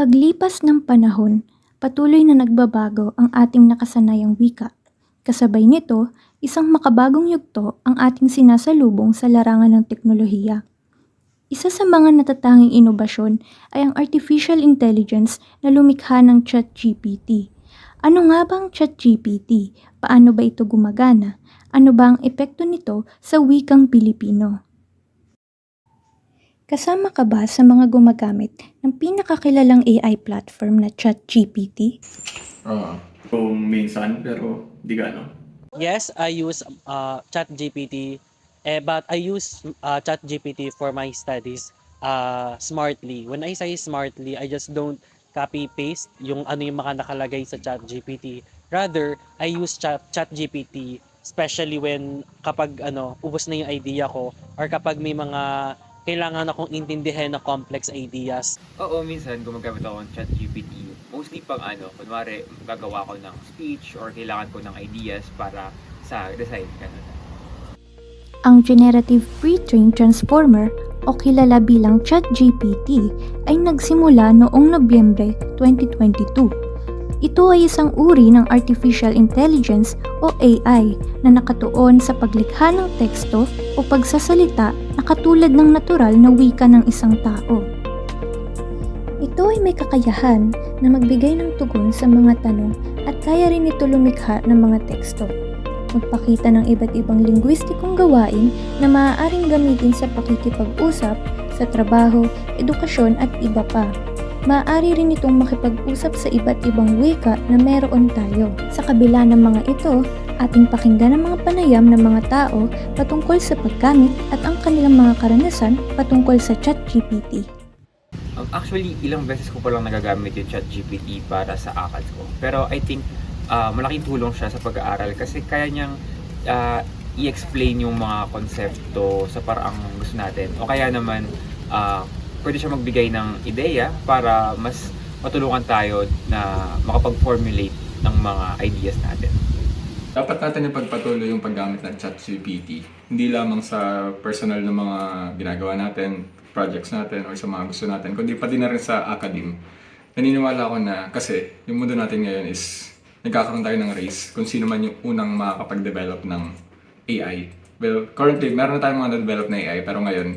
paglipas ng panahon, patuloy na nagbabago ang ating nakasanayang wika. Kasabay nito, isang makabagong yugto ang ating sinasalubong sa larangan ng teknolohiya. Isa sa mga natatanging inobasyon ay ang artificial intelligence na lumikha ng ChatGPT. Ano nga ba ang ChatGPT? Paano ba ito gumagana? Ano ba ang epekto nito sa wikang Pilipino? Kasama ka ba sa mga gumagamit ng pinakakilalang AI platform na ChatGPT? Oo. Kung minsan, pero di gano'n. Yes, I use uh, ChatGPT, eh, but I use uh, ChatGPT for my studies uh, smartly. When I say smartly, I just don't copy paste yung ano yung mga nakalagay sa ChatGPT. Rather, I use Chat ChatGPT especially when kapag ano ubos na yung idea ko or kapag may mga kailangan akong intindihan na complex ideas. Oo, minsan gumagamit ako ng ChatGPT. Mostly pang ano, kunwari gagawa ko ng speech or kailangan ko ng ideas para sa design. Ganun. Ang Generative Pre-trained Transformer o kilala bilang ChatGPT ay nagsimula noong Nobyembre 2022. Ito ay isang uri ng artificial intelligence o AI na nakatuon sa paglikha ng teksto o pagsasalita na katulad ng natural na wika ng isang tao. Ito ay may kakayahan na magbigay ng tugon sa mga tanong at kaya rin ito lumikha ng mga teksto magpakita ng iba't ibang linguistikong gawain na maaaring gamitin sa pakikipag-usap, sa trabaho, edukasyon at iba pa. Maaari rin itong makipag-usap sa iba't ibang wika na meron tayo. Sa kabila ng mga ito, ating pakinggan ang mga panayam ng mga tao patungkol sa paggamit at ang kanilang mga karanasan patungkol sa ChatGPT. Um, actually, ilang beses ko pa lang nagagamit yung ChatGPT para sa ACADS ko. Pero I think uh, malaking tulong siya sa pag-aaral kasi kaya niyang uh, i-explain yung mga konsepto sa paraang gusto natin. O kaya naman, uh, pwede siya magbigay ng ideya para mas matulungan tayo na makapag-formulate ng mga ideas natin. Dapat natin ipagpatuloy yung paggamit ng ChatGPT. Hindi lamang sa personal na mga ginagawa natin, projects natin, or sa mga gusto natin, kundi pati na rin sa academe. Naniniwala ako na kasi yung mundo natin ngayon is nagkakaroon tayo ng race kung sino man yung unang makakapag-develop ng AI. Well, currently, meron na tayong mga na-develop na AI, pero ngayon,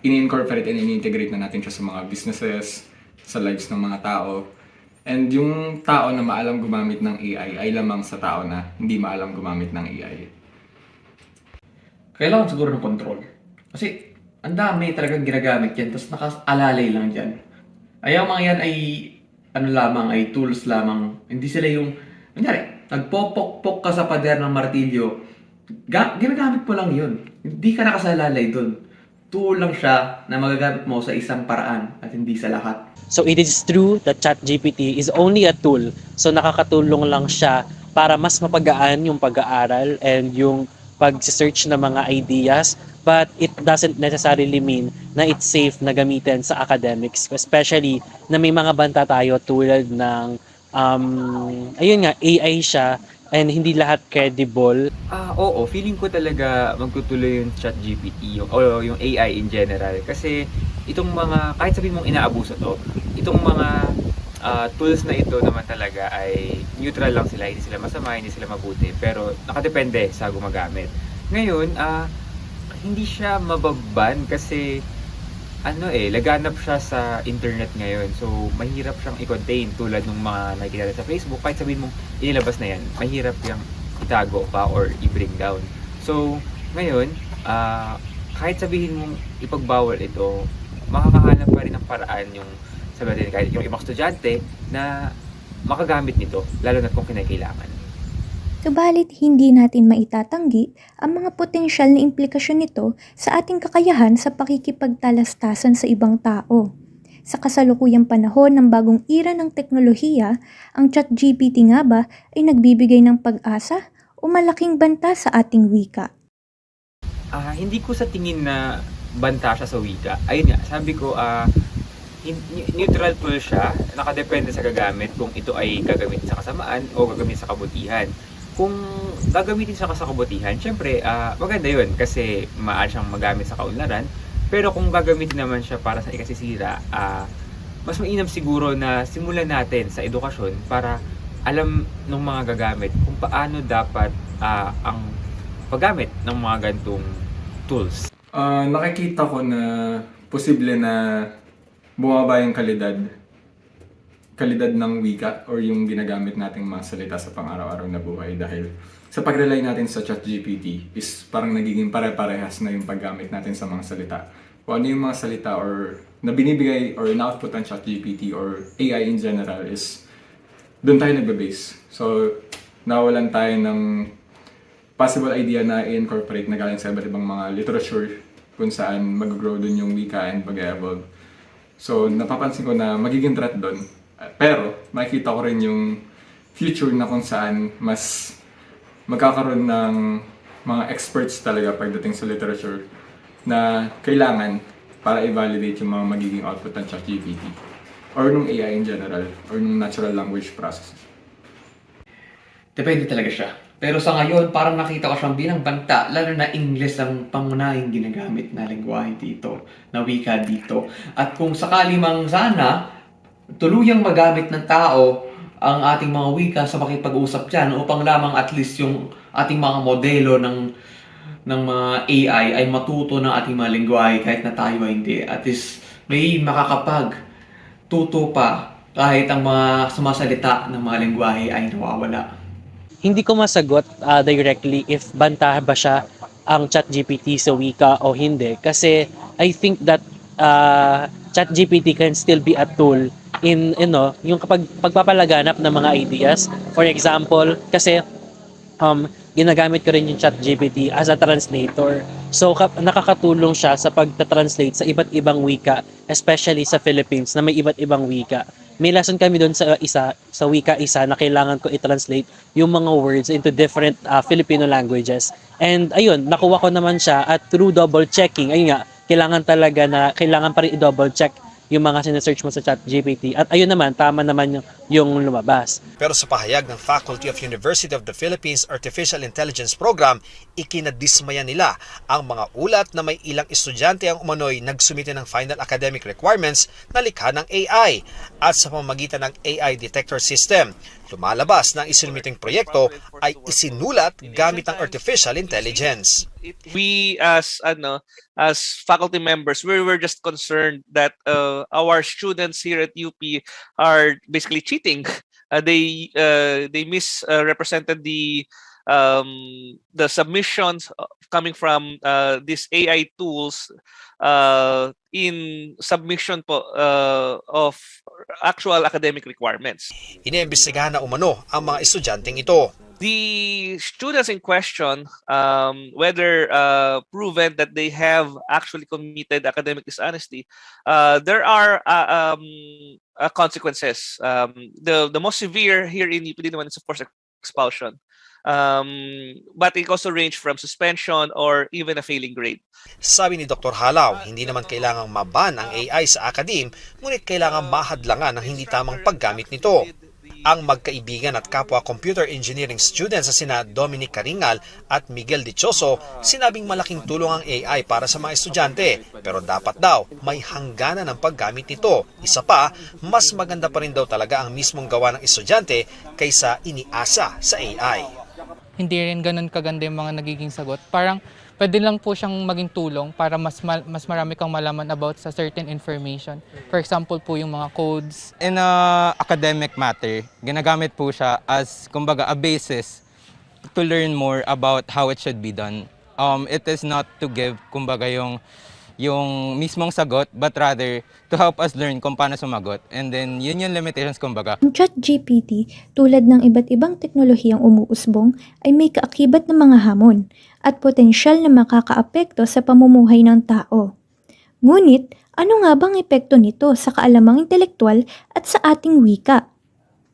ini-incorporate and ini-integrate na natin siya sa mga businesses, sa lives ng mga tao. And yung tao na maalam gumamit ng AI ay lamang sa tao na hindi maalam gumamit ng AI. kailangan siguro ng control. Kasi ang dami talagang ginagamit yan, tapos nakasalalay lang dyan. Ay, ang mga yan ay ano lamang, ay tools lamang. Hindi sila yung, kunyari, nagpopok-pok ka sa pader ng martilyo, ga- ginagamit mo lang yun. Hindi ka nakasalalay dun. Tool lang siya na magagamit mo sa isang paraan at hindi sa lahat. So it is true that ChatGPT is only a tool. So nakakatulong lang siya para mas mapagaan yung pag-aaral and yung pag-search ng mga ideas but it doesn't necessarily mean na it's safe na gamitin sa academics especially na may mga banta tayo tulad ng um, ayun nga AI siya and hindi lahat credible Ah, oo, feeling ko talaga magtutuloy yung ChatGPT yung, o yung AI in general. Kasi itong mga, kahit sabihin mong inaabuso to, itong mga ah, tools na ito naman talaga ay neutral lang sila, hindi sila masama, hindi sila mabuti, pero nakadepende sa gumagamit. Ngayon, ah, hindi siya mababan kasi ano eh, laganap siya sa internet ngayon. So, mahirap siyang i-contain tulad ng mga nakikita sa Facebook. Kahit sabihin mong inilabas na yan, mahirap yung itago pa or i-bring down. So, ngayon, ah, kahit sabihin mong ipagbawal ito, makakahanap pa rin ng paraan yung sabi natin, kahit yung ibang estudyante na makagamit nito, lalo na kung kinakailangan. Subalit hindi natin maitatanggi ang mga potensyal na implikasyon nito sa ating kakayahan sa pakikipagtalastasan sa ibang tao. Sa kasalukuyang panahon ng bagong era ng teknolohiya, ang ChatGPT nga ba ay nagbibigay ng pag-asa o malaking banta sa ating wika? Ah, hindi ko sa tingin na banta siya sa wika. Ayun nga, sabi ko, ne- neutral tool siya, nakadepende sa gagamit kung ito ay gagamitin sa kasamaan o gagamitin sa kabutihan. Kung gagamitin siya sa kabutihan, syempre, ah, maganda yun kasi maaari siyang magamit sa kaunlaran. Pero kung gagamitin naman siya para sa ikasisira, ah, mas mainam siguro na simulan natin sa edukasyon para alam ng mga gagamit kung paano dapat ah, ang paggamit ng mga gantong tools. Ah, nakikita ko na posible na bumaba yung kalidad kalidad ng wika or yung ginagamit nating mga salita sa pang-araw-araw na buhay dahil sa pag-rely natin sa ChatGPT is parang nagiging pare-parehas na yung paggamit natin sa mga salita. Kung ano yung mga salita or na binibigay or na-output ng ChatGPT or AI in general is doon tayo nagbe-base. So, nawalan tayo ng possible idea na i-incorporate na galing sa iba't ibang mga literature kung saan mag-grow dun yung wika and mag-evolve. So, napapansin ko na magiging threat doon. Pero, makikita ko rin yung future na kung saan mas magkakaroon ng mga experts talaga pagdating sa literature na kailangan para i-validate yung mga magiging output ng ChatGPT or nung AI in general or nung natural language processing. Depende talaga siya. Pero sa ngayon, parang nakita ko siyang bilang banta, lalo na English ang pangunahing ginagamit na lingwahe dito, na wika dito. At kung sakali mang sana, tuluyang magamit ng tao ang ating mga wika sa makipag-usap dyan upang lamang at least yung ating mga modelo ng ng mga AI ay matuto ng ating mga lingwahe kahit na tayo ay hindi. At least may makakapag tuto pa kahit ang mga sumasalita ng mga lingwahe ay nawawala. Hindi ko masagot ah, directly if banta ba siya ang ChatGPT sa wika o hindi kasi I think that uh, ChatGPT can still be a tool in you know, yung kapag pagpapalaganap ng mga ideas. For example, kasi um, ginagamit ko rin yung ChatGPT as a translator. So kap- nakakatulong siya sa pagta-translate sa iba't ibang wika, especially sa Philippines na may iba't ibang wika. May lesson kami doon sa isa, sa wika isa na kailangan ko i-translate yung mga words into different uh, Filipino languages. And ayun, nakuha ko naman siya at through double checking, ayun nga, kailangan talaga na kailangan pa rin i-double check yung mga sinesearch mo sa ChatGPT. At ayun naman, tama naman yung, yung lumabas. Pero sa pahayag ng Faculty of University of the Philippines Artificial Intelligence Program, ikinadismaya nila ang mga ulat na may ilang estudyante ang umano'y nagsumite ng final academic requirements na likha ng AI at sa pamamagitan ng AI detector system. Lumalabas na ang isinumiting proyekto ay isinulat gamit ang artificial intelligence. we as ano as faculty members we were just concerned that uh, our students here at UP are basically cheating uh, they uh, they misrepresented the um, the submissions uh, coming from uh, these AI tools uh, in submission po uh, of actual academic requirements Iniimbestigahan na umano ang mga estudyanteng ito. the students in question, um, whether uh, proven that they have actually committed academic dishonesty, uh, there are uh, um, uh, consequences. Um, the the most severe here in UP Diliman is of course expulsion, um, but it also range from suspension or even a failing grade. Sabi ni Dr. Halaw, hindi naman kailangang maban ang AI sa akadim, ngunit kailangang mahadlangan ang hindi tamang paggamit nito. Ang magkaibigan at kapwa computer engineering students sa sina Dominic Caringal at Miguel Dichoso, sinabing malaking tulong ang AI para sa mga estudyante, pero dapat daw may hangganan ng paggamit nito. Isa pa, mas maganda pa rin daw talaga ang mismong gawa ng estudyante kaysa iniasa sa AI. hindi rin ganun kaganda yung mga nagiging sagot. Parang pwede lang po siyang maging tulong para mas ma- mas marami kang malaman about sa certain information. For example po yung mga codes. in a academic matter, ginagamit po siya as kumbaga a basis to learn more about how it should be done. Um, it is not to give kumbaga yung yung mismong sagot but rather to help us learn kung paano sumagot. And then yun yung limitations kumbaga. Ang ChatGPT, tulad ng iba't ibang teknolohiyang umuusbong, ay may kaakibat na mga hamon at potensyal na makakaapekto sa pamumuhay ng tao. Ngunit, ano nga bang epekto nito sa kaalamang intelektual at sa ating wika?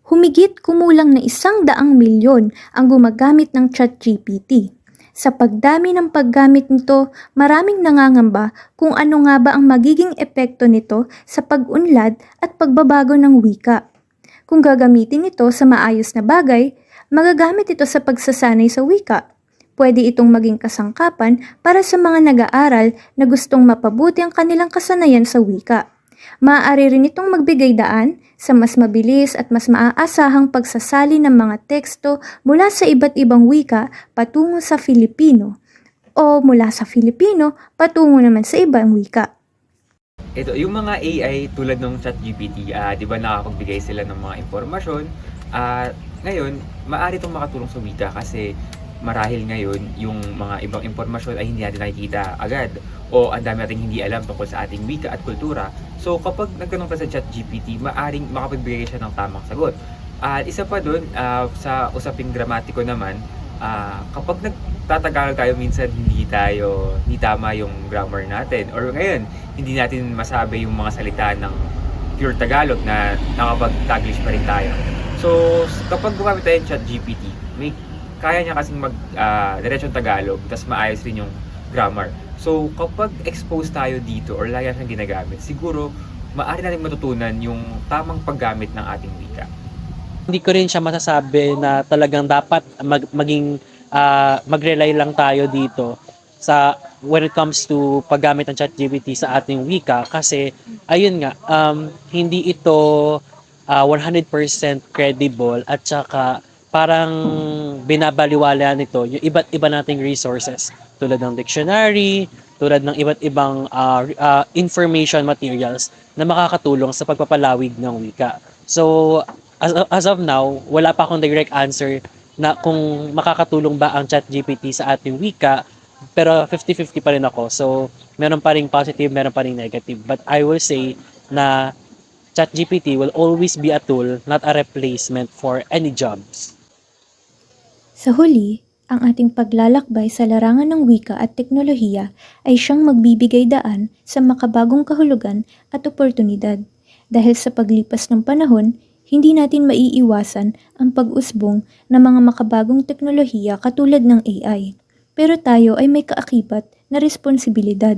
Humigit kumulang na isang daang milyon ang gumagamit ng ChatGPT. Sa pagdami ng paggamit nito, maraming nangangamba kung ano nga ba ang magiging epekto nito sa pag-unlad at pagbabago ng wika. Kung gagamitin ito sa maayos na bagay, magagamit ito sa pagsasanay sa wika. Pwede itong maging kasangkapan para sa mga nag-aaral na gustong mapabuti ang kanilang kasanayan sa wika. Maaari rin itong magbigay daan sa mas mabilis at mas maaasahang pagsasali ng mga teksto mula sa iba't ibang wika patungo sa Filipino o mula sa Filipino patungo naman sa ibang wika. Ito, yung mga AI tulad ng ChatGPT, ah, 'di ba nakakapagbigay sila ng mga impormasyon? At ngayon, maaari itong makatulong sa wika kasi marahil ngayon yung mga ibang impormasyon ay hindi natin nakikita agad o ang dami nating hindi alam tungkol sa ating wika at kultura. So kapag nagtanong ka sa ChatGPT, maaring makapagbigay siya ng tamang sagot. At isa pa doon, ah, sa usaping gramatiko naman, ah, kapag nagtatagalog tayo minsan hindi tayo hindi tama yung grammar natin or ngayon hindi natin masabi yung mga salita ng pure Tagalog na nakapag-Taglish pa rin tayo. So, kapag gumamit tayo ng chat GPT, may, kaya niya kasing mag ah, diretsong Tagalog, tapos maayos rin yung grammar. So, kapag exposed tayo dito or lagi siyang ginagamit, siguro maaari natin matutunan yung tamang paggamit ng ating wika. Hindi ko rin siya masasabi na talagang dapat mag, maging ah, mag-rely lang tayo dito sa when it comes to paggamit ng ChatGPT sa ating wika kasi ayun nga um, hindi ito ah, 100% credible at saka parang binabaliwala nito yung iba't iba nating resources tulad ng dictionary, tulad ng iba't ibang re- ah, information materials na makakatulong sa pagpapalawig ng wika. So as, as of now, wala pa akong direct answer na kung makakatulong ba ang ChatGPT sa ating wika, pero 50-50 pa rin ako. So, meron pa rin positive, meron pa rin negative. But I will say na ChatGPT will always be a tool, not a replacement for any jobs. Sa huli, ang ating paglalakbay sa larangan ng wika at teknolohiya ay siyang magbibigay daan sa makabagong kahulugan at oportunidad. Dahil sa paglipas ng panahon, hindi natin maiiwasan ang pag-usbong ng mga makabagong teknolohiya katulad ng AI. Pero tayo ay may kaakibat na responsibilidad.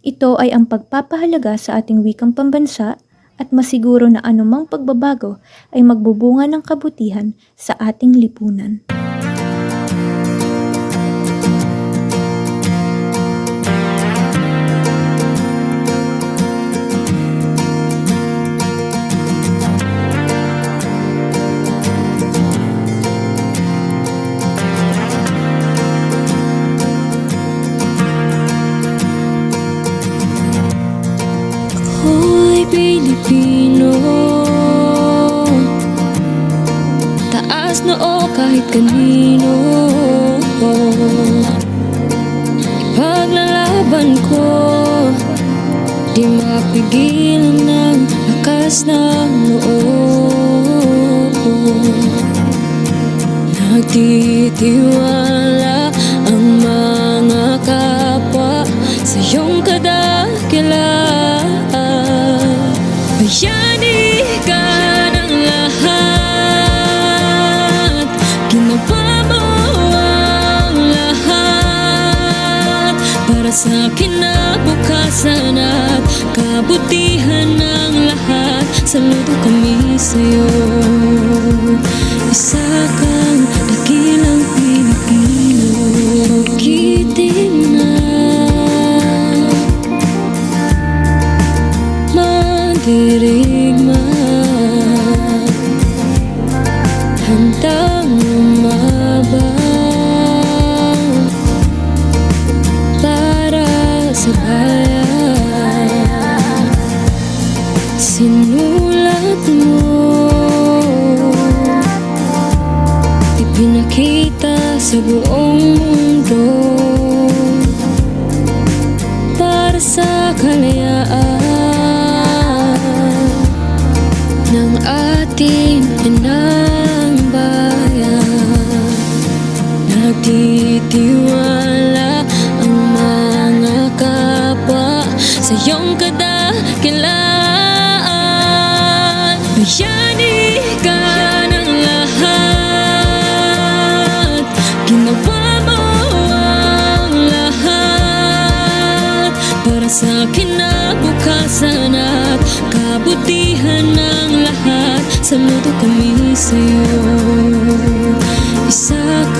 Ito ay ang pagpapahalaga sa ating wikang pambansa at masiguro na anumang pagbabago ay magbubunga ng kabutihan sa ating lipunan. Kanino? Ipaglalaban ko Di mapigilan ng lakas ng loob. Nagtitiwala ang mga kapwa sa iyong kadakilaan Saludo kami sa'yo Sinulat mo Ipinakita sa buong mundo para sa kalayaan ng ating inang bayan. Nagtitiwala ang mga kapwa sa iyong kadakilaan bayani ka ng lahat. Ginawa mo ang lahat. Para sa kinabukasan at kabutihan ng lahat. Sa kami sa'yo. Isa ka